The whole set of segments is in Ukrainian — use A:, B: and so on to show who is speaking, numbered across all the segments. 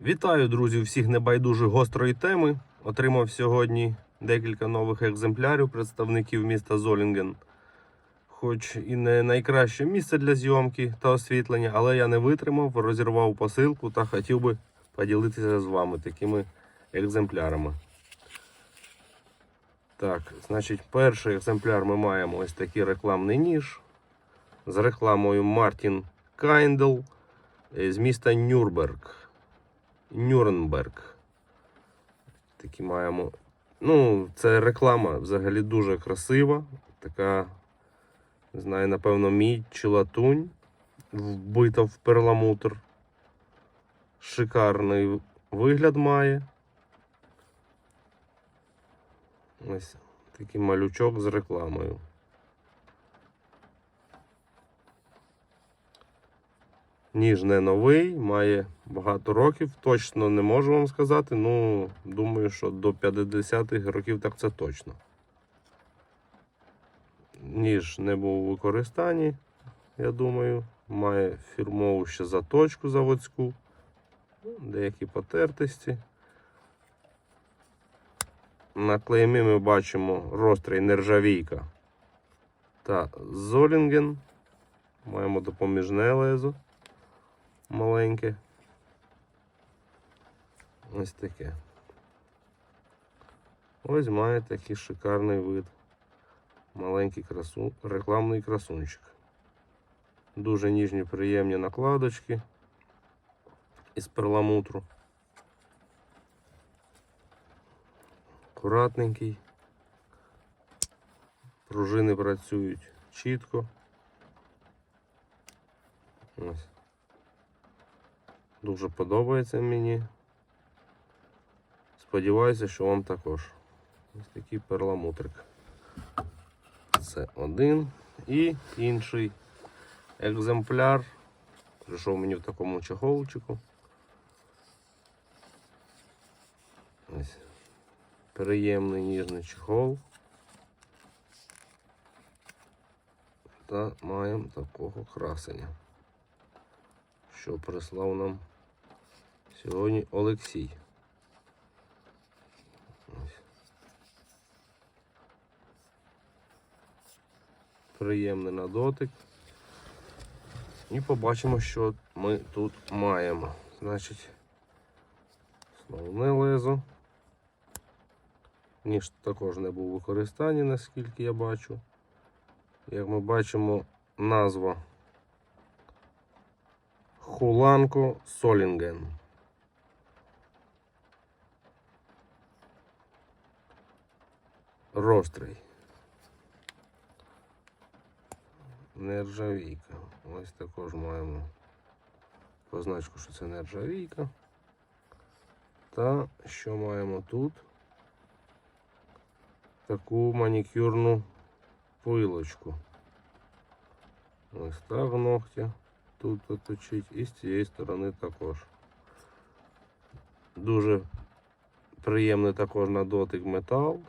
A: Вітаю, друзі, всіх небайдужих гострої теми. Отримав сьогодні декілька нових екземплярів представників міста Золінген. Хоч і не найкраще місце для зйомки та освітлення, але я не витримав, розірвав посилку та хотів би поділитися з вами такими екземплярами. Так, значить, перший екземпляр ми маємо ось такий рекламний ніж з рекламою Мартін Кайндл з міста Нюрнберг. Нюрнберг. Такі маємо. Ну, це реклама взагалі дуже красива. Така, не знаю, напевно, мідь чи латунь вбита в перламутр. Шикарний вигляд має. Ось такий малючок з рекламою. Ніж не новий, має багато років. Точно не можу вам сказати. Ну, думаю, що до 50-х років так це точно. Ніж не був у використанні, я думаю. Має фірмову ще заточку заводську, деякі потертості. На клеймі ми бачимо розстрій нержавійка та Золінген. Маємо допоміжне лезо маленьке. Ось таке. Ось має такий шикарний вид. Маленький красу, рекламний красунчик. Дуже ніжні, приємні накладочки із перламутру. Акуратненький. Пружини працюють чітко. Ось. Дуже подобається мені. Сподіваюся, що вам також. Ось такий перламутрик. Це один і інший екземпляр. Прийшов мені в такому чехолчику. Ось. Приємний ніжний чехол. Та маємо такого красення що прислав нам сьогодні Олексій. Приємний на дотик. І побачимо, що ми тут маємо. Значить, основне лезо. Ніж також не був у використанні, наскільки я бачу. Як ми бачимо, назва Хуланко Солінген. Рострий. Нержавійка. Ось також маємо позначку, що це нержавійка. Та що маємо тут? Таку манікюрну пилочку. Ось так ногтя тут оточить і з цієї сторони також. Дуже приємний також на дотик метал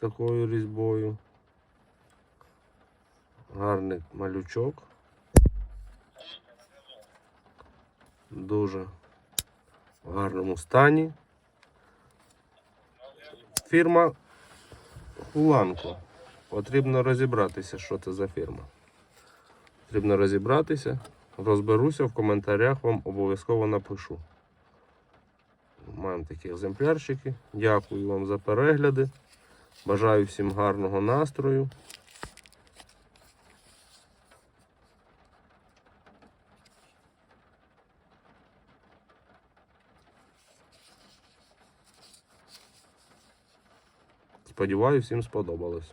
A: такою різьбою. Гарний малючок. Дуже в гарному стані. Фірма Хуланко. Потрібно розібратися, що це за фірма. Потрібно розібратися. Розберуся в коментарях, вам обов'язково напишу. Маємо такі екземплярчики. Дякую вам за перегляди. Бажаю всім гарного настрою. Сподіваюсь, всім сподобалось.